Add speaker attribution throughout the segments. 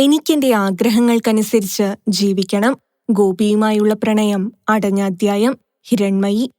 Speaker 1: എനിക്കെന്റെ ആഗ്രഹങ്ങൾക്കനുസരിച്ച് ജീവിക്കണം. ഗോപിയുമായുള്ള പ്രണയം അടഞ്ഞ അധ്യായം ഹിരൺമയി.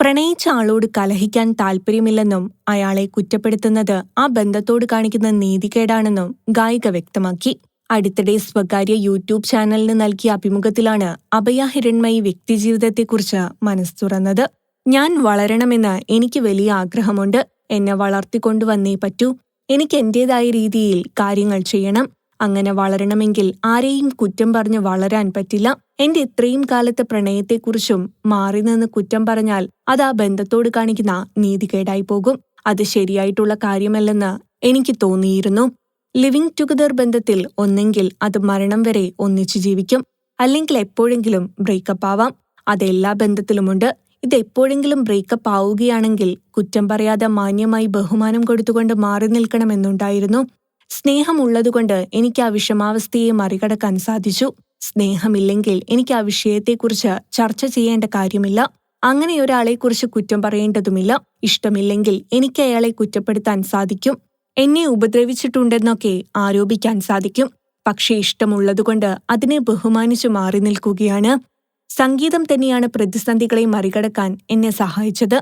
Speaker 1: പ്രണയിച്ച ആളോട് കലഹിക്കാൻ താൽപ്പര്യമില്ലെന്നും അയാളെ കുറ്റപ്പെടുത്തുന്നത് ആ ബന്ധത്തോട് കാണിക്കുന്ന നീതികേടാണെന്നും ഗായിക വ്യക്തമാക്കി. അടുത്തിടെ സ്വകാര്യ യൂട്യൂബ് ചാനലിന് നൽകിയ അഭിമുഖത്തിലാണ് അഭയ ഹിരൺമയി വ്യക്തിജീവിതത്തെക്കുറിച്ച് മനസ്സ് തുറന്നത്. ഞാൻ വളരണമെന്ന് എനിക്ക് വലിയ ആഗ്രഹമുണ്ട്. എന്നെ വളർത്തിക്കൊണ്ടുവന്നേ പറ്റൂ. എനിക്ക് എന്റേതായ രീതിയിൽ കാര്യങ്ങൾ ചെയ്യണം. അങ്ങനെ വളരണമെങ്കിൽ ആരെയും കുറ്റം പറഞ്ഞ് വളരാൻ പറ്റില്ല. എന്റെ ഇത്രയും കാലത്തെ പ്രണയത്തെക്കുറിച്ചും മാറി നിന്ന് കുറ്റം പറഞ്ഞാൽ അത് ആ ബന്ധത്തോട് കാണിക്കുന്ന നീതികേടായി പോകും. അത് ശരിയായിട്ടുള്ള കാര്യമല്ലെന്ന് എനിക്ക് തോന്നിയിരുന്നു. ലിവിംഗ് ടുഗദർ ബന്ധത്തിൽ ഒന്നെങ്കിൽ അത് മരണം വരെ ഒന്നിച്ചു ജീവിക്കും. അല്ലെങ്കിൽ എപ്പോഴെങ്കിലും ബ്രേക്കപ്പ് ആവാം. അതെല്ലാ ബന്ധത്തിലുമുണ്ട്. ഇത് എപ്പോഴെങ്കിലും ബ്രേക്കപ്പ് ആവുകയാണെങ്കിൽ കുറ്റം പറയാതെ മാന്യമായി ബഹുമാനം കൊടുത്തുകൊണ്ട് മാറി നിൽക്കണമെന്നുണ്ടായിരുന്നു. സ്നേഹമുള്ളതുകൊണ്ട് എനിക്ക് ആ വിഷമാവസ്ഥയെ മറികടക്കാൻ സാധിച്ചു. സ്നേഹമില്ലെങ്കിൽ എനിക്ക് ആ വിഷയത്തെക്കുറിച്ച് ചർച്ച ചെയ്യേണ്ട കാര്യമില്ല. അങ്ങനെ ഒരാളെക്കുറിച്ച് കുറ്റം പറയേണ്ടതുമില്ല. ഇഷ്ടമില്ലെങ്കിൽ എനിക്ക് അയാളെ കുറ്റപ്പെടുത്താൻ സാധിക്കും. എന്നെ ഉപദ്രവിച്ചിട്ടുണ്ടെന്നൊക്കെ ആരോപിക്കാൻ സാധിക്കും. പക്ഷേ ഇഷ്ടമുള്ളതുകൊണ്ട് അതിനെ ബഹുമാനിച്ചു മാറി നിൽക്കുകയാണ്. സംഗീതം തന്നെയാണ് പ്രതിസന്ധികളെ മറികടക്കാൻ എന്നെ സഹായിച്ചത്.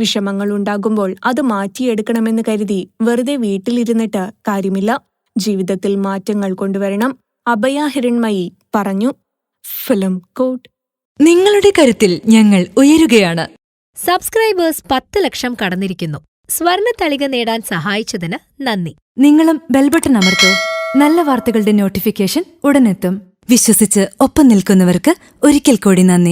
Speaker 1: വിഷമങ്ങൾ ഉണ്ടാകുമ്പോൾ അത് മാറ്റിയെടുക്കണമെന്ന് കരുതി വെറുതെ വീട്ടിലിരുന്നിട്ട് കാര്യമില്ല. ജീവിതത്തിൽ മാറ്റങ്ങൾ കൊണ്ടുവരണം. അഭയ ഹിരൺമയി പറഞ്ഞു. Film court.
Speaker 2: നിങ്ങളുടെ കരുത്തിൽ ഞങ്ങൾ ഉയരുകയാണ്.
Speaker 3: സബ്സ്ക്രൈബേഴ്സ് പത്ത് ലക്ഷം കടന്നിരിക്കുന്നു. സ്വർണ തളിക നേടാൻ സഹായിച്ചതിന് നന്ദി.
Speaker 2: നിങ്ങളും ബെൽബട്ടൺ അമർത്തോ. നല്ല വാർത്തകളുടെ നോട്ടിഫിക്കേഷൻ ഉടനെത്തും. വിശ്വസിച്ച് ഒപ്പം നിൽക്കുന്നവർക്ക് ഒരിക്കൽ കൂടി നന്ദി.